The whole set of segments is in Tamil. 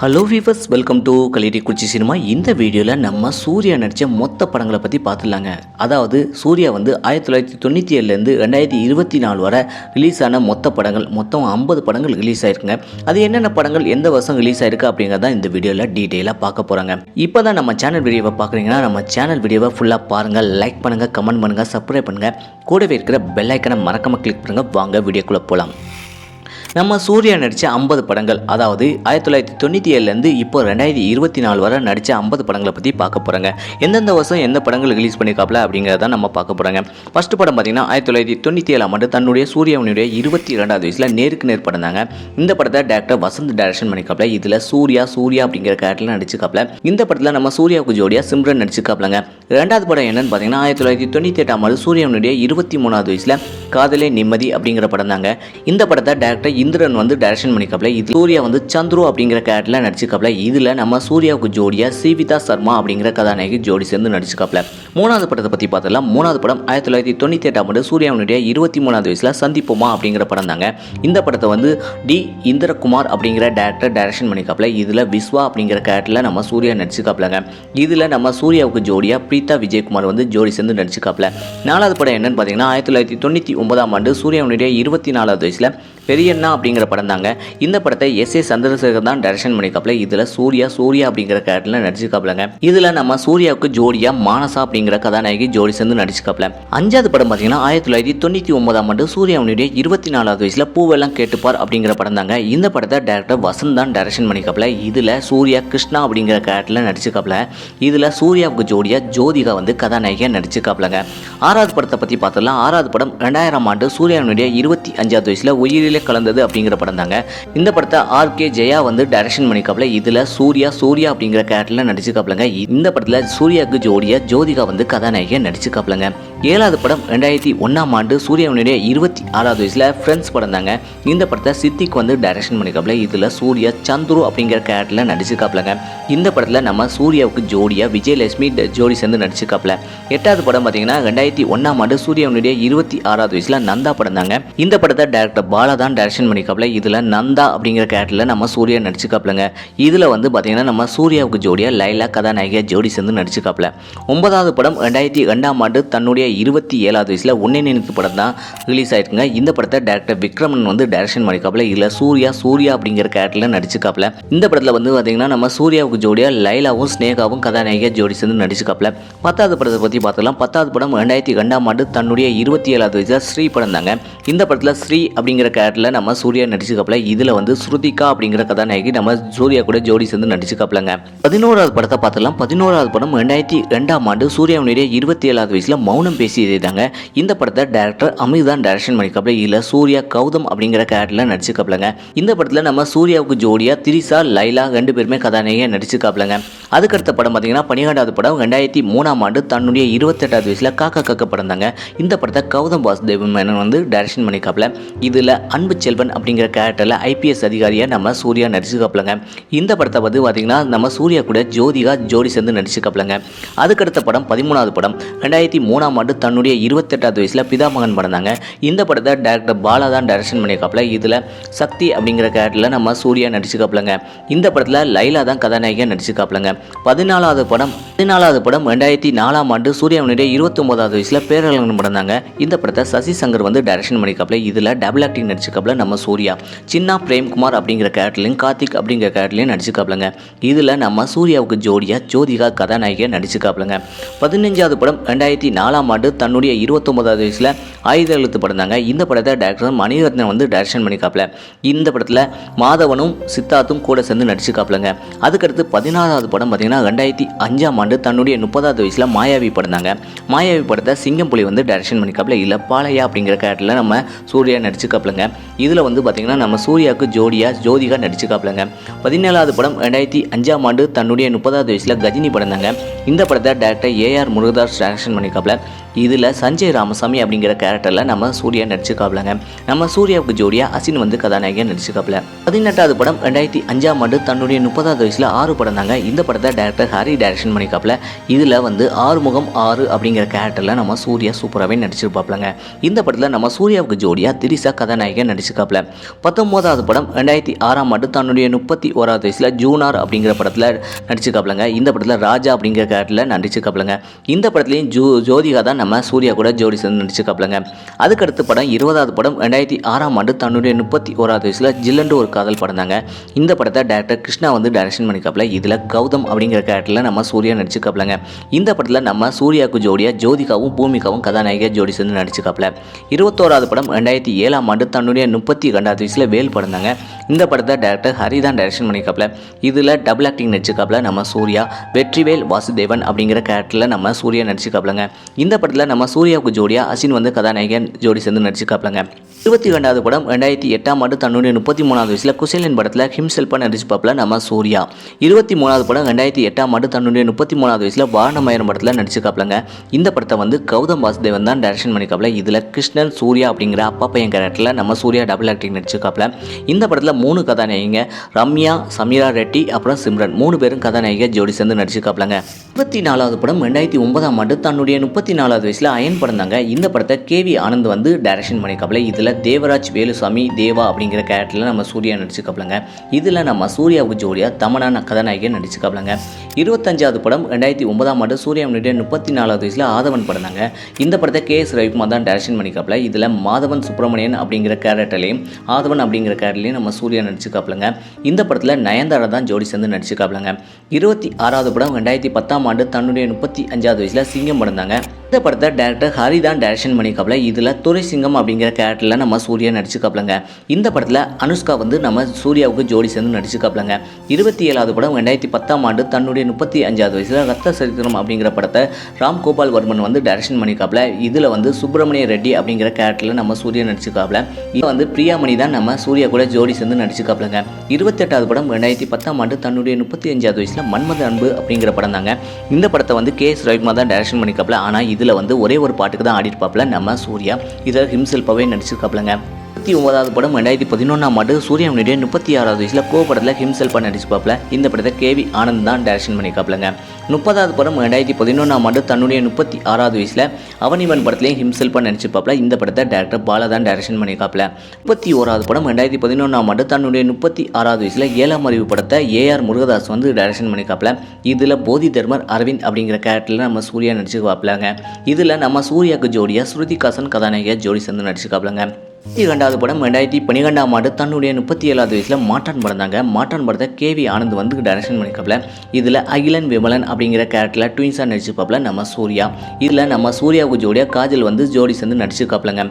ஹலோ வீவர்ஸ் வெல்கம் டு கலிடி குச்சி சினிமா இந்த வீடியோவில் நம்ம சூர்யா நடித்த மொத்த படங்களை பற்றி பார்த்துடலாங்க. அதாவது சூர்யா வந்து ஆயிரத்தி தொள்ளாயிரத்தி தொண்ணூற்றி ஏழுலேருந்து ரெண்டாயிரத்தி இருபத்தி நாலு வரை ரிலீஸ் ஆன மொத்த படங்கள் மொத்தம் ஐம்பது படங்கள் ரிலீஸ் ஆயிருக்குங்க. அது என்னென்ன படங்கள் எந்த வருஷம் ரிலீஸ் ஆயிருக்கு அப்படிங்கிறத இந்த வீடியோவில் டீட்டெயிலாக பார்க்க போகிறாங்க இப்போ தான் நம்ம சேனல் வீடியோவை பார்க்குறீங்கன்னா நம்ம சேனல் வீடியோவை ஃபுல்லாக பாருங்கள் லைக் பண்ணுங்கள் கமெண்ட் பண்ணுங்கள் சப்ஸ்கிரைப் பண்ணுங்கள் கூடவே இருக்கிற பெல் ஐக்கனை மறக்காமல் கிளிக் பண்ணுங்கள் வாங்க வீடியோக்குள்ளே போகலாம் நம்ம சூர்யா நடித்த ஐம்பது படங்கள் அதாவது ஆயிரத்தி தொள்ளாயிரத்தி தொண்ணூற்றி ஏழுலேருந்து இப்போ ரெண்டாயிரத்தி இருபத்தி நாலு வரை நடித்த ஐம்பது படங்களை பற்றி பார்க்க போகிறாங்க எந்தெந்த வருஷம் எந்த படங்கள் ரிலீஸ் பண்ணியிருக்காப்ல அப்படிங்கிறத நம்ம பார்க்க போகிறாங்க ஃபஸ்ட் படம் பார்த்தீங்கன்னா ஆயிரத்தி தொள்ளாயிரத்தி தொண்ணூற்றி ஏழாம் ஆண்டு தன்னுடைய சூர்யாவுடைய இருபத்தி ரெண்டாவது வயசில் நேருக்கு நேர் படம் தாங்க. இந்த படத்தை டேரக்டர் வசந்த் டைரக்ஷன் பண்ணிக்காப்ல இதில் சூர்யா சூர்யா அப்படிங்கிற கேரக்டரில் நடிச்சுக்காப்ல இந்த படத்தில் நம்ம சூர்யாவுக்கு ஜோடியாக சிம்ரன் நடிச்சுக்காப்லங்க ரெண்டாவது படம் என்னன்னு பார்த்தீங்கன்னா ஆயிரத்தி தொள்ளாயிரத்தி தொண்ணூற்றி எட்டாம் ஆண்டு சூரியனுடைய இருபத்தி மூணாவது வயசில் காதலே நிம்மதி அப்படிங்கிற படம் தாங்க. இந்த படத்தை டேரக்டர் இந்திரன் வந்து டைரக்ஷன் பண்ணிக்காப்ல இது சூர்யா வந்து சந்துரு அப்படிங்கிற கேரக்டரில் நடிச்சுக்காப்ல இதில் நம்ம சூர்யாவுக்கு ஜோடியாக சீவிதா சர்மா அப்படிங்கிற கதாநாயகி ஜோடி சேர்ந்து நடிச்சுக்காப்ல மூணாவது படத்தை பற்றி பார்த்தலாம் மூணாவது படம் ஆயிரத்தி தொள்ளாயிரத்தி தொண்ணூற்றி எட்டாம் ஆண்டு சூர்யாவுடைய இருபத்தி மூணாவது வயசில் சந்திப்போமா அப்படிங்கிற படம் தாங்க. இந்த படத்தை வந்து டி இந்திரகுமார் அப்படிங்கிற டேரக்டர் டைரக்ஷன் பண்ணிக்காப்ல இதில் விஸ்வா அப்படிங்கிற கேரக்டரில் நம்ம சூர்யா நடிச்சுக்காப்லங்க இதில் நம்ம சூர்யாவுக்கு ஜோடியாக பிரீதா விஜயகுமார் வந்து ஜோடி சேர்ந்து நடிச்சுக்காப்ல நாலாவது படம் என்னன்னு பார்த்தீங்கன்னா ஆயிரத்தி தொள்ளாயிரத்தி தொண்ணூற்றி ஒன்பதாம் ஆண்டு சூரியனுடைய இருபத்தி நாலாவது வயசில் பெரியண்ணா அப்படிங்கிற படம் தாங்க. இந்த படத்தை எஸ் ஏ சந்திரசேகர் தான் டைரக்ஷன் பண்ணியிருக்காப்ல இதில் சூர்யா சூர்யா அப்படிங்கிற கேரக்டரில் நடிச்சிருக்காப்லங்க இதில் நம்ம சூர்யாவுக்கு ஜோடியா மானசா அப்படிங்கிற கதாநாயகி ஜோடி சேர்ந்து நடிச்சிருக்காப்ல அஞ்சாவது படம் பார்த்தீங்கன்னா ஆயிரத்தி தொள்ளாயிரத்தி தொண்ணூற்றி ஒன்பதாம் ஆண்டு சூர்யாவுடைய இருபத்தி நாலாவது வயசில் பூவெல்லாம் கேட்டுப்பார் அப்படிங்கிற படம் தாங்க. இந்த படத்தை டேரக்டர் வசந்த் தான் டைரக்ஷன் பண்ணிக்காப்ல இதில் சூர்யா கிருஷ்ணா அப்படிங்கிற கேரக்டரில் நடிச்சிருக்காப்ல இதில் சூர்யாவுக்கு ஜோடியா ஜோதிகா வந்து கதாநாயகியாக நடிச்சிருக்காப்லங்க ஆறாவது படத்தை பற்றி பார்த்தோம்னா ஆறாவது படம் ரெண்டாயிரம் ஆண்டு சூர்யாவுடைய இருபத்தி அஞ்சாவது வயசில் உயிரிலே கலந்தது அப்படிங்கிற படம் தாங்க. இந்த படத்தை ஆர் கே ஜெயா வந்து டைரக்ஷன் பண்ணிக்காப்ல இதில் சூர்யா சூர்யா அப்படிங்கிற கேரக்டரில் நடிச்சுக்காப்லங்க இந்த படத்தில் சூர்யாவுக்கு ஜோடியா ஜோதிகா வந்து கதாநாயகியாக நடிச்சுக்காப்லங்க ஏழாவது படம் ரெண்டாயிரத்தி ஒன்றாம் ஆண்டு சூர்யாவுடைய இருபத்தி ஆறாவது வயசில் ஃப்ரெண்ட்ஸ் படம் தாங்க. இந்த படத்தை சித்திக் வந்து டைரக்ஷன் பண்ணிக்காப்ல இதில் சூர்யா சந்துரு அப்படிங்கிற கேரக்டரில் நடிச்சுக்காப்லங்க இந்த படத்தில் நம்ம சூர்யாவுக்கு ஜோடியாக விஜயலட்சுமி ஜோடி சேர்ந்து நடிச்சுக்காப்ல எட்டாவது படம் பார்த்தீங்கன்னா ரெண்டாயிரத்தி ஒன்றாம் ஆண்டு சூர்யாவுடைய இருபத்தி ஆறாவது வயசில் நந்தா படம் தாங்க. இந்த படத்தை டேரக்டர் பாலா தான் டைரக்ஷன் பண்ணிக்காப்ல இதில் நந்தா அப்படிங்கிற கேரக்டரில் நம்ம சூர்யா நடிச்சுக்காப்லங்க இதில் வந்து பார்த்தீங்கன்னா நம்ம சூர்யாவுக்கு ஜோடியாக லைலா கதாநாயகியா ஜோடி சேர்ந்து நடிச்சுக்காப்பில் ஒன்பதாவது படம் ரெண்டாயிரத்தி ரெண்டாம் ஆண்டு தன்னுடைய இருபத்தி ஏழாவது வயசில் ஒன்னே நினைத்து படம் தான் ரிலீஸ் ஆயிருக்குங்க. இந்த படத்தை டேரக்டர் விக்ரமன் வந்து டைரக்ஷன் பண்ணிக்காப்பில் இதில் சூர்யா சூர்யா அப்படிங்கிற கேரக்டரில் நடிச்சுக்காப்பில் இந்த படத்தில் வந்து பார்த்தீங்கன்னா நம்ம சூர்யாவுக்கு ஜோடியாக லைலாவும் ஸ்னேகாவும் கதாநாயகியா ஜோடி சேர்ந்து நடிச்சுக்காப்பில் பத்தாவது படத்தை பற்றி பார்த்தலாம் பத்தாவது படம் ரெண்டாயிரத்தி ரெண்டாம் ஆண்டு தன்னுடைய இருபத்தி ஏழாவது வயசில் ஸ்ரீ படம் தாங்க இந்த படத்தில் ஸ்ரீ அப்படிங்கிற கேரக்டரில் நம்ம சூர்யா நடிச்சிருக்கப்பல இதில் வந்து ஸ்ருதிகா அப்படிங்கிற கதாநாயகி நம்ம சூர்யா கூட ஜோடி சேர்ந்து நடிச்சுக்காப்லங்க பதினோராவது படத்தை பார்த்துலாம் பதினோராவது படம் ரெண்டாயிரத்தி ரெண்டாம் ஆண்டு சூர்யாவுடைய இருபத்தி ஏழாவது வயசில் மௌனம் பேசியதே தாங்க இந்த படத்தை டேரக்டர் அமித் தான் டைரக்ஷன் பண்ணிக்காப்ல இதில் சூர்யா கௌதம் அப்படிங்கிற கேரக்டரில் நடிச்சுக்காப்லங்க இந்த படத்தில் நம்ம சூர்யாவுக்கு ஜோடியாக திரிசா லைலா ரெண்டு பேருமே கதாநாயகியாக நடிச்சுக்காப்லங்க அதுக்கடுத்த படம் பார்த்தீங்கன்னா பன்னிரெண்டாவது படம் ரெண்டாயிரத்தி மூணாம் ஆண்டு தன்னுடைய இருபத்தெட்டாவது வயசில் காக்கா காக்க படம் தாங்க இந்த படத்தை கௌதம் வாசுதேவ் மேனன் வந்து டைரக்ஷன் பண்ணிக்காப்ல இதில் அன்பு செல்வன் அப்படிங்கிற கேரக்டரில் ஐபிஎஸ் அதிகாரியாக நம்ம சூர்யா நடிச்சுக்காப்லங்க. இந்த படத்தை வந்து பார்த்தீங்கன்னா நம்ம சூர்யா கூட ஜோதிகா ஜோடி சேர்ந்து நடிச்சுக்காப்லங்க. அதுக்கடுத்த படம் பதிமூணாவது படம் ரெண்டாயிரத்தி மூணாம் ஆண்டு தன்னுடைய இருபத்தெட்டாவது வயசில் பிதாமகன் படம் தாங்க. இந்த படத்தை டேரக்டர் பாலா தான் டைரக்ஷன் பண்ணியிருக்காப்ல. இதில் சக்தி அப்படிங்கிற கேரக்டரில் நம்ம சூர்யா நடிச்சுக்காப்லங்க. இந்த படத்தில் லைலா தான் கதாநாயகியாக நடிச்சுக்காப்லங்க. பதினாலாவது படம் பதினாலாவது படம் ரெண்டாயிரத்தி நாலாம் ஆண்டு சூர்யாவுடைய இருபத்தொம்போதாவது வயசில் பேரழகன் படந்தாங்க இந்த படத்தை சசி சங்கர் வந்து டைரக்ஷன் பண்ணிக்காப்ல இதில் டபுள் ஆக்டிங் நடிச்சுக்காப்ல நம்ம சூர்யா. சின்னா பிரேம்குமார் அப்படிங்கிற கேரக்டர்லையும் கார்த்திக் அப்படிங்கிற கேரக்டர்லையும் நடிச்சிருக்காப்லங்க. இதில் நம்ம சூர்யாவுக்கு ஜோடியாக ஜோதிகா கதாநாயகியாக நடிச்சிருக்காப்லங்க. பதினஞ்சாவது படம் ரெண்டாயிரத்தி நாலாம் ஆண்டு தன்னுடைய இருபத்தொம்போதாவது வயசில் ஆயுத எழுத்து படந்தாங்க இந்த படத்தை டேரக்டர் மணிரத்னன் வந்து டைரக்ஷன் பண்ணிக்காப்ல இந்த படத்தில் மாதவனும் சித்தார்த்தும் கூட சேர்ந்து நடிச்சிருக்காப்லங்க. அதுக்கடுத்து பதினாறாவது படம் பார்த்தீங்கன்னா ரெண்டாயிரத்தி அஞ்சாம் ஆண்டு தன்னுடைய முப்பதாவது வயசில் மாயாவி படந்தாங்க. மாயாவி படத்தை சிங்கம் புலி வந்து டைரக்ஷன் பண்ணிக்காப்ல இல்லை பாலையா அப்படிங்கிற கேரக்டரில் நம்ம சூர்யா நடிச்சுக்காப்லங்க. இதில் வந்து பார்த்தீங்கன்னா நம்ம சூர்யாவுக்கு ஜோடியாக ஜோதிகா நடிச்சுக்காப்பிலங்க பதினேழாவது படம் ரெண்டாயிரத்தி அஞ்சாம் ஆண்டு தன்னுடைய முப்பதாவது வயசில் கஜினி படந்தாங்க. இந்த படத்தை டேரக்டர் ஏஆர் முருகதாஸ் டைரக்ஷன் பண்ணிக்காப்பில் இதில் சஞ்சய் ராமசாமி அப்படிங்கிற கேரக்டரில் நம்ம சூர்யா நடிச்சுக்காப்பிலங்க நம்ம சூர்யாவுக்கு ஜோடியாக அசின் வந்து கதாநாயகியாக நடிச்சுக்காப்பில் பதினெட்டாவது படம் ரெண்டாயிரத்தி அஞ்சாம் ஆண்டு தன்னுடைய முப்பதாவது வயசில் ஆறு படம் தாங்க இந்த படத்தை டேரக்டர் ஹரி டைரக்ஷன் பண்ணிக்காப்ல இதில் வந்து ஆறுமுகம் ஆறு அப்படிங்கிற கேரக்டரில் நம்ம சூர்யா சூப்பராகவே நடிச்சிருப்பாப்லங்க. இந்த படத்தில் நம்ம சூர்யாவுக்கு ஜோடியாக திரிசா கதாநாயகன் நடிச்சிருக்காப்ல. பத்தொம்போதாவது படம் ரெண்டாயிரத்தி ஆறாம் ஆண்டு தன்னுடைய முப்பத்தி ஓராவது வயசில் ஜூனார் அப்படிங்கிற படத்தில் நடிச்சிருக்காப்லங்க. இந்த படத்தில் ராஜா அப்படிங்கிற கேரக்டரில் நடிச்சிருக்காப்லங்க. இந்த படத்துலையும் ஜோ ஜோதிகா தான் நம்ம சூர்யா கூட ஜோடி சேர்ந்து நடிச்சிருக்காப்லங்க. அதுக்கடுத்து படம் இருபதாவது படம் ரெண்டாயிரத்தி ஆறாம் ஆண்டு தன்னுடைய முப்பத்தி ஓராவது வயசில் ஜில்லண்டு ஒரு காதல் படம் தாங்க இந்த படத்தை டேரக்டர் கிருஷ்ணா வந்து டைரக்ஷன் பண்ணிக்காப்ல இதில் கௌதம் அப்படிங்கிற கேரக்டரில் நம்ம சூர்யா நடிச்சிருக்காப்லங்க. இந்த படத்தில் நம்ம சூர்யாவுக்கு ஜோடியாக ஜோதிகாவும் பூமிகாவும் கதாநாயக ஜோடி சேர்ந்து நடிச்சிருக்காப்ல. இருபத்தோராவது படம் ரெண்டாயிரத்தி ஏழாம் ஆண்டு தன்னுடைய முப்பத்தி ரெண்டாவது வயசில் வேல் படம் தாங்க. இந்த படத்தை டேரக்டர் ஹரி தான் டைரக்ஷன் பண்ணியிருக்காப்ல இதில் டபுள் ஆக்டிங் நடிச்சிருக்காப்ல நம்ம சூர்யா வெற்றிவேல் வாசுதேவன் அப்படிங்கிற கேரக்டரில் நம்ம சூர்யா நடிச்சிருக்காப்லங்க. இந்த படத்தில் நம்ம சூர்யாவுக்கு ஜோடியாக அசின் வந்து கதாநாயகன் ஜோடி சேர்ந்து நடிச்சிருக்காப்லங்க. இருபத்தி ரெண்டாவது படம் ரெண்டாயிரத்தி எட்டாம் ஆண்டு தன்னுடைய முப்பத்தி மூணாவது வயசில் குசேலன் படத்தில் ஹிம்செல்பாக நடிச்சிருப்பாப்ல நம்ம சூர்யா. இருபத்தி மூணாவது படம் ரெண்டாயிரத்தி எட்டாம் ஆண்டு தன்னுடைய முப்பத்தி மூணாவது வயசில் வாரணமயம் படத்தில் நடிச்சிருக்காப்லங்க. இந்த படத்தை வந்து கௌதம் வாசுதேவன் தான் டைரக்ஷன் பண்ணிக்காப்ல இதில் கிருஷ்ணன் சூர்யா அப்படிங்கிற அப்பா பையன் கேரக்டரில் நம்ம சூர்யா டபுள் ஆக்டிங் நடிச்சிருக்காப்ல. இந்த படத்தில் மூணு கதாநாயகிங்க ரம்யா சமீரா ரெட்டி அப்புறம் சிம்ரன். மூணு பேரும் கதாநாயகிக ஜோடி சேர்ந்து நடிச்சிருக்காப்லங்க. இருபத்தி நாலாவது படம் ரெண்டாயிரத்தி ஒன்பதாம் ஆண்டு தன்னுடைய முப்பத்தி நாலாவது வயசில் அயன் படம் தாங்க இந்த படத்தை கேவி ஆனந்த் வந்து டைரக்ஷன் பண்ணிக்காப்ல இதில் தேவராஜ் வேலுசாமி தேவா அப்படிங்கிற கேரக்டரில் நம்ம சூர்யா நடிச்சிருக்காப்லங்க. இதில் நம்ம சூர்யாவுக்கு ஜோடியாக தமனா கதாநாயகன் நடிச்சிருக்காப்லங்க. இருபத்தஞ்சாவது படம் ரெண்டாயிரத்தி ஒன்பதாம் ஆண்டு சூர்யாவுடைய முப்பத்தி நாலாவது வயசில் ஆதவன் படந்தாங்க இந்த படத்தை கே எஸ் ரவிக்குமார் தான் டேரக்ஷன் பண்ணிக்காப்பில் இதில் மாதவன் சுப்பிரமணியன் அப்படிங்கிற கேரக்டர்லையும் ஆதவன் அப்படிங்கிற கேரக்டர்லையும் நம்ம சூர்யா நடிச்சுக்காப்பிலங்க இந்த படத்தில் நயன்தாரா தான் ஜோடி சேர்ந்து நடிச்சுக்காப்பிலங்க இருபத்தி ஆறாவது படம் ரெண்டாயிரத்தி பத்தாம் ஆண்டு தன்னுடைய முப்பத்தி அஞ்சாவது வயசில் சிங்கம் படந்தாங்க இந்த படத்தை டேரக்டர் ஹரி தான் டேரக்ஷன் பண்ணிக்காப்ல இதில் துரை சிங்கம் அப்படிங்கிற கேரக்டரில் நம்ம சூர்யா நடிச்சிருக்காப்லங்க இந்த படத்தில் அனுஷ்கா வந்து நம்ம சூர்யாவுக்கு ஜோடி சேர்ந்து நடிச்சுக்காப்லங்க இருபத்தி ஏழாவது படம் ரெண்டாயிரத்தி பத்தாம் ஆண்டு தன்னுடைய முப்பத்தி அஞ்சாவது வயசில் ரத்த சரித்திரம் அப்படிங்கிற படத்தை ராம் கோபால் வர்மன் வந்து டைரக்ஷன் பண்ணிக்காப்ல இதில் வந்து சுப்பிரமணிய ரெட்டி அப்படிங்கிற கேரக்டரில் நம்ம சூர்யா நடிச்சிருக்காப்ல இது வந்து பிரியாமணி தான் நம்ம சூர்யா கூட ஜோடி சேர்ந்து நடிச்சிருக்காப்லங்க இருபத்தெட்டாவது படம் ரெண்டாயிரத்தி பத்தாம் ஆண்டு தன்னுடைய முப்பத்தி அஞ்சாவது வயசில் மன்மத அன்பு அப்படிங்கிற படம் தாங்க இந்த படத்தை வந்து கே எஸ் ரவிக்குமார் தான் டைரக்ஷன் பண்ணிக்காப்ல ஆனால் இதில் வந்து ஒரே ஒரு பாட்டுக்கு தான் ஆடிருப்பாப்ல நம்ம சூர்யா. இதில் ஹிம்செல்ஃபாகவே நடிச்சிருக்காப்லங்க முப்பத்தி ஒன்பதாவது படம் ரெண்டாயிரத்தி பதினொன்றாம் ஆண்டு சூரியனுடைய முப்பத்தி ஆறாவது வயசில் கோ படத்தில் ஹிம்செல்பா நடிச்சுப்பாப்ல இந்த படத்தை கேவி ஆனந்த் தான் டைரக்ஷன் பண்ணிக்காப்லங்க முப்பதாவது படம் ரெண்டாயிரத்தி பதினொன்றாம் ஆண்டு தன்னுடைய முப்பத்தி ஆறாவது வயசில் அவனிவன் படத்துலையும் ஹிம்செல்பா நடிச்சுப்பாப்ல இந்த படத்தை டேரக்டர் பாலா தான் டைரக்ஷன் பண்ணிக்காப்ல முப்பத்தி ஓராவது படம் ரெண்டாயிரத்தி பதினொன்றாம் ஆண்டு தன்னுடைய முப்பத்தி ஆறாவது வயசில் ஏழாம் அறிவு படத்தை ஏஆர் முருகதாஸ் வந்து டைரக்ஷன் பண்ணிக்காப்ல இதில் போதி தர்மர் அரவிந்த் அப்படிங்கிற கேரக்டரில் நம்ம சூர்யா நடிச்சிருக்காப்லங்க இதில் நம்ம சூர்யாவுக்கு ஜோடியாக ஸ்ருதிகாசன் கதாநாயகியாக ஜோடி சேர்ந்து நடிச்சிருக்காப்லங்க இரண்டாவது படம் ரெண்டாயிரத்தி பன்னிரெண்டாம் ஆண்டு தன்னுடைய முப்பத்தி ஏழாவது வயசில் மாட்டான் படம் தாங்க மாட்டான் படத்தை கேவி ஆனந்த் வந்து டைரக்ஷன் பண்ணிக்காப்ல இதில் அகிலன் விமலன் அப்படிங்கிற கேரக்டரில் ட்வின்ஸாக நடிச்சிருப்பாப்ல நம்ம சூர்யா. இதில் நம்ம சூர்யாவுக்கு ஜோடியாக காஜல் வந்து ஜோடி சேர்ந்து நடிச்சிருக்காப்லங்க.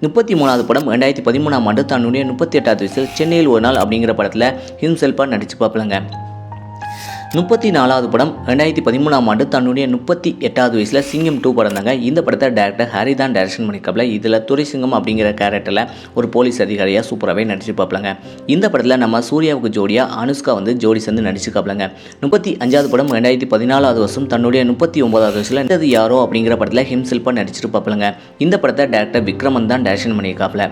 முப்பத்தி மூணாவது படம் ரெண்டாயிரத்தி பதிமூணாம் ஆண்டு தன்னுடைய முப்பத்தி எட்டாவது வயசில் சென்னையில் ஒரு நாள் அப்படிங்கிற படத்தில் ஹிம்செல்ஃபாக நடிச்சு பார்ப்பலங்க முப்பத்தி நாலாவது படம் ரெண்டாயிரத்தி பதிமூணாம் ஆண்டு தன்னுடைய முப்பத்தி எட்டாவது வயசில் சிங்கம் டூ படம் தாங்க. இந்த படத்தை டேரக்டர் ஹரி தான் டைரக்ஷன் பண்ணிக்காப்ல இதில் துரை சிங்கம் அப்படிங்கிற கேரக்டரில் ஒரு போலீஸ் அதிகாரியாக சூப்பராகவே நடிச்சிருப்பாப்லங்க இந்த படத்தில் நம்ம சூர்யாவுக்கு ஜோடியாக அனுஷ்கா வந்து ஜோடி சேர்ந்து நடிச்சிருக்காப்லங்க முப்பத்தி அஞ்சாவது படம் ரெண்டாயிரத்தி பதினாலாவது வருஷம் தன்னுடைய முப்பத்தி ஒன்பதாவது வயசில் இந்தது யாரோ அப்படிங்கிற படத்தில் ஹிம்செல்பாக நடிச்சிருப்பாப்லங்க இந்த படத்தை டேரக்டர் விக்ரமன் தான் டைரக்ஷன் பண்ணியிருக்காப்ல.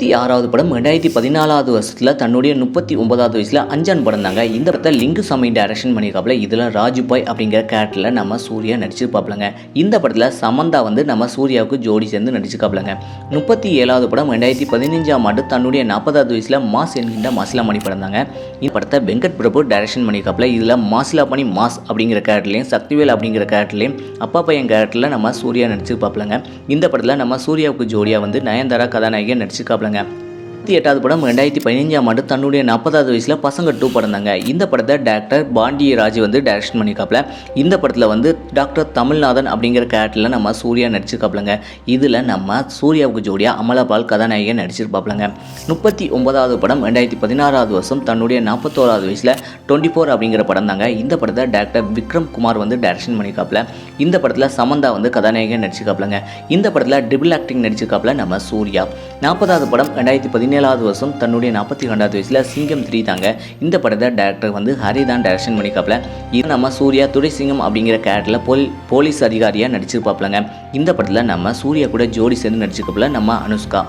முப்பத்தி ஆறாவது படம் ரெண்டாயிரத்தி பதினாலாவது வருஷத்தில் தன்னுடைய முப்பத்தி ஒன்பதாவது வயசில் அஞ்சான் படம் தாங்க இந்த படத்தை லிங்குசாமி டைரக்ஷன் பண்ணியிருக்காப்புல. இதில் ராஜுபாய் அப்படிங்கிற கேரக்டரில் நம்ம சூர்யா நடிச்சிருப்பாப்லங்க இந்த படத்தில் சமந்தா வந்து நம்ம சூர்யாவுக்கு ஜோடி சேர்ந்து நடிச்சிருக்காப்லங்க முப்பத்தி ஏழாவது படம் ரெண்டாயிரத்தி பதினஞ்சாம் ஆண்டு தன்னுடைய நாற்பதாவது வயசில் மாஸ் என்கின்ற மாசிலாமணி படம் தாங்க இந்த படத்தை வெங்கட் பிரபு டைரக்ஷன் பண்ணியிருக்காப்புல. இதில் மாசிலாமணி மாஸ் அப்படிங்கிற கேரக்டர்லையும் சக்திவேல் அப்படிங்கிற கேரக்டர்லையும் அப்பா பையன் கேரக்டரில் நம்ம சூர்யா நடிச்சிருப்பாப்லங்க இந்த படத்தில் நம்ம சூர்யாவுக்கு ஜோடியாக வந்து நயன்தாரா கதாநாயகியாக நடிச்சிருக்காப்லங்க Vâng rằng இருபத்தி எட்டாவது படம் ரெண்டாயிரத்தி பதினஞ்சாம் ஆண்டு தன்னுடைய நாற்பதாவது வயசில் பசங்க டூ படம் தாங்க இந்த படத்தை டேரக்டர் பாண்டிய ராஜ் வந்து டைரக்ஷன் பண்ணியிருக்காப்ல இந்த படத்தில் வந்து டாக்டர் தமிழ்நாதன் அப்படிங்கிற கேரக்டரில் நம்ம சூர்யா நடிச்சிருக்காப்லங்க. இதில் நம்ம சூர்யாவுக்கு ஜோடியாக அமலாபால் கதாநாயகன் நடிச்சிருப்பாப்லங்க. முப்பத்தி ஒன்பதாவது படம் ரெண்டாயிரத்தி பதினாறாவது வருஷம் தன்னுடைய நாற்பத்தோராவது வயசில் டுவெண்ட்டி ஃபோர் அப்படிங்கிற படம் தாங்க இந்த படத்தை டேரக்டர் விக்ரம் குமார் வந்து டைரக்ஷன் பண்ணிக்காப்ல இந்த படத்தில் சமந்தா வந்து கதாநாயகன் நடிச்சிருக்காப்லங்க. இந்த படத்தில் டிபிள் ஆக்டிங் நடிச்சிருக்காப்ல நம்ம சூர்யா. நாற்பதாவது படம் ரெண்டாயிரத்தி பதினேழாவது வருஷம் தன்னுடைய நாற்பத்தி ரெண்டாவது வயசில் சிங்கம் த்ரீ தாங்க. இந்த படத்தை டேரக்டர் வந்து ஹரி தான் டைரக்ஷன் பண்ணிக்காப்ல இது நம்ம சூர்யா துரை சிங்கம் அப்படிங்கிற கேரக்டரில் போலி போலீஸ் அதிகாரியாக நடிச்சிருப்பாப்லங்க இந்த படத்தில் நம்ம சூர்யா கூட ஜோடி சேர்ந்து நடிச்சிருக்கப்பல நம்ம அனுஷ்கா.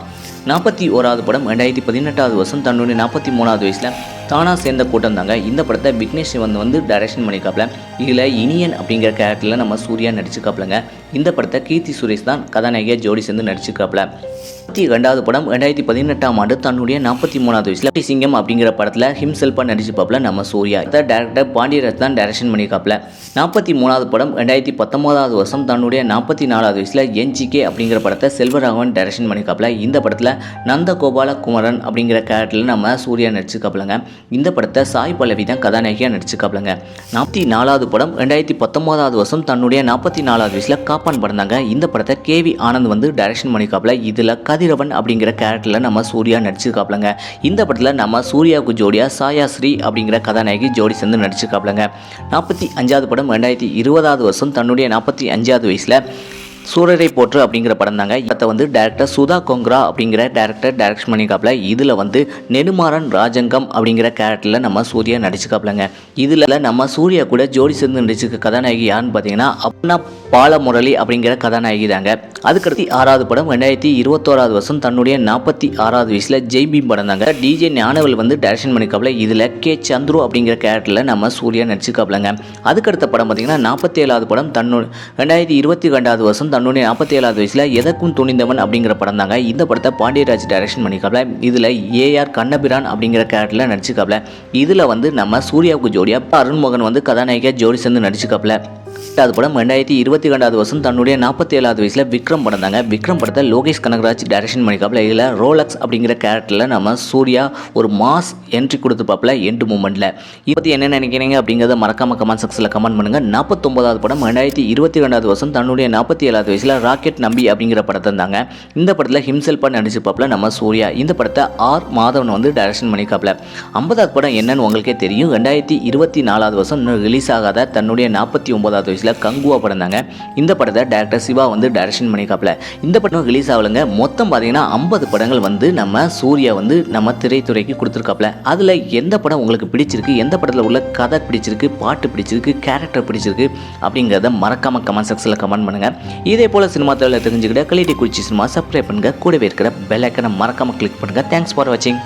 நாற்பத்தி ஓராவது படம் ரெண்டாயிரத்தி பதினெட்டாவது வருஷம் தன்னுடைய நாற்பத்தி மூணாவது வயசில் தானாக சேர்ந்த கூட்டம் தாங்க இந்த படத்தை விக்னேஷ் சிவன் வந்து டைரக்ஷன் பண்ணிக்காப்ல இதில் இனியன் அப்படிங்கிற கேரக்டரில் நம்ம சூர்யா நடிச்சிருக்காப்லங்க இந்த படத்தை கீர்த்தி சுரேஷ் தான் கதாநாயகியாக ஜோடி சேர்ந்து நடிச்சிருக்காப்ல நாற்பத்தி ரெண்டாவது படம் ரெண்டாயிரத்தி பதினெட்டாம் ஆண்டு தன்னுடைய நாற்பத்தி மூணாவது வயசில் சிங்கம் அப்படிங்கிற படத்தில் ஹிம்செல்ஃபாக நடிச்சிருப்பாப்ல நம்ம சூர்யா. இதை டேரக்டர் பாண்டியராஜ் தான் டைரக்ஷன் பண்ணியிருக்காப்ல நாற்பத்தி மூணாவது படம் ரெண்டாயிரத்தி பத்தொம்போதாவது வருஷம் தன்னுடைய நாற்பத்தி நாலாவது வயசில் என்ஜிகே அப்படிங்கிற படத்தை செல்வராகவன் டைரக்ஷன் பண்ணியிருக்காப்ல இந்த படத்தில் நந்தகோபால குமரன் அப்படிங்கிற கேரக்டரில் நம்ம சூர்யா நடிச்சிருக்காப்லங்க இந்த படத்தை சாய் பல்லவி தான் கதாநாயகியாக நடிச்சிருக்காப்லங்க. நாற்பத்தி நாலாவது படம் ரெண்டாயிரத்தி பத்தொம்போதாவது வருஷம் தன்னுடைய நாற்பத்தி நாலாவது வயசில் காப்பான் படந்தாங்க இந்த படத்தை கேவி ஆனந்த் வந்து டைரக்ஷன் பண்ணியிருக்காப்ல இதில் கதிரவன் அப்படிங்கிற கேரக்டரில் நம்ம சூர்யா நடிச்சிருக்காப்லங்க. இந்த படத்தில் நம்ம சூர்யாவுக்கு ஜோடியாக சாயா ஸ்ரீ அப்படிங்கிற கதாநாயகி ஜோடி சேர்ந்து நடிச்சிருக்காப்லங்க. நாற்பத்தி அஞ்சாவது படம் ரெண்டாயிரத்தி இருபதாவது வருஷம் தன்னுடைய நாற்பத்தி அஞ்சாவது வயசில் சூரரை போற்று அப்படிங்கிற படம் தாங்க. இதை வந்து டேரக்டர் சுதா கொங்க்ரா அப்படிங்கிற டேரக்டர் டேரக்ஷன் பண்ணிக்காப்ல இதில் வந்து நெடுமாறன் ராஜங்கம் அப்படிங்கிற கேரக்டரில் நம்ம சூர்யா நடிச்சுக்காப்லங்க இதில் நம்ம சூர்யா கூட ஜோடி சேர்ந்து நடிச்சிருக்க கதாநாயகி யாருன்னு பார்த்தீங்கன்னா அப்னா பாலமுரளி அப்படிங்கிற கதாநாயகி தாங்க. அதுக்கடுத்து ஆறாவது படம் ரெண்டாயிரத்தி இருபத்தோராவது வருஷம் தன்னுடைய நாற்பத்தி ஆறாவது வயசில் ஜெய்பீம் படம் தாங்க. டிஜே ஞானவல் வந்து டேரக்ஷன் பண்ணிக்காப்ல இதில் கே சந்துரு அப்படிங்கிற கேரக்டரில் நம்ம சூர்யா நடிச்சுக்காப்லங்க அதுக்கடுத்த படம் பார்த்தீங்கன்னா நாற்பத்தி ஏழாவது படம் தன்னு ரெண்டாயிரத்தி இருபத்தி ரெண்டாவது வருஷம் தன்னுடைய நாற்பத்தி ஏழாவது வயசில் எதற்கும் துணிந்தவன் அப்படிங்கிற படம் தாங்க. இந்த படத்தை பாண்டியராஜ் டைரக்ஷன் பண்ணிக்காப்ல இதில் ஏஆர் கண்ணபிரான் அப்படிங்கிற கேரக்டரில் நடிச்சிருக்காப்ல. இதில் வந்து நம்ம சூர்யாவுக்கு ஜோடியாக அருண்மோகன் வந்து கதாநாயகியாக ஜோடி சேர்ந்து நடிச்சிருக்காப்ல. எட்டாவது படம் ரெண்டாயிரத்தி இருபத்தி ரெண்டாவது வருஷம் தன்னுடைய நாற்பத்தி ஏழாவது வயசில் விக்ரம் படம் தாங்க. விக்ரம் படத்தை லோகேஷ் கனகராஜ் டைரக்ஷன் பண்ணிக்காப்ல இதில் ரோலக்ஸ் அப்படிங்கிற கேரக்டரில் நம்ம சூர்யா ஒரு மாஸ் என்ட்ரி கொடுத்துப்பாப்ல எண்டு மூமெண்ட்டில் இப்போ என்ன நினைக்கிறீங்க அப்படிங்கிறத மறக்காம கமெண்ட் செக்ஷனில் கமெண்ட் பண்ணுங்கள் நாற்பத்தொம்பதாவது படம் ரெண்டாயிரத்தி இருபத்தி ரெண்டாவது வருஷம் தன்னுடைய நாற்பத்தி ஏழாவது வயசில் ராக்கெட் நம்பி அப்படிங்கிற படத்தை தாங்க. இந்த படத்தில் ஹிம்செல்பாக நடிச்சிருப்பாப்ல நம்ம சூர்யா. இந்த படத்தை ஆர் மாதவன் வந்து டைரக்ஷன் பண்ணிக்காப்ல ஐம்பதாவது படம் என்னன்னு உங்களுக்கே தெரியும். ரெண்டாயிரத்தி இருபத்தி நாலாவது வருஷம் இன்னும் ரிலீஸ் ஆகாத தன்னுடைய நாற்பத்தி ஒன்பதாவது வயசில் கங்குவா படம் தாங்க இந்த படத்தை டேரக்டர் சிவா வந்து டைரக்ஷன் பண்ணிக்காப்ல இந்த படம் ரிலீஸ் ஆகலைங்க. மொத்தம் பார்த்தீங்கன்னா ஐம்பது படங்கள் வந்து நம்ம சூர்யா வந்து நம்ம திரைத்துறைக்கு கொடுத்துருக்காப்ல அதில் எந்த படம் உங்களுக்கு பிடிச்சிருக்கு? எந்த படத்தில் உள்ள கதை பிடிச்சிருக்கு? பாட்டு பிடிச்சிருக்கு? கேரக்டர் பிடிச்சிருக்கு? அப்படிங்கிறத மறக்காம கமெண்ட் செக்ஷனில் கமெண்ட் பண்ணுங்கள் இதே போல் சினிமா தேவையில் தெரிஞ்சுக்கிட்ட கலிட்டி குறிச்சி சினிமா சப்ஸ்கிரைப் பண்ணுங்கள் கூடவே இருக்கிற பெல் ஐக்கனை மறக்காம கிளிக் பண்ணுங்கள் தேங்க்ஸ் ஃபார் வாட்சிங்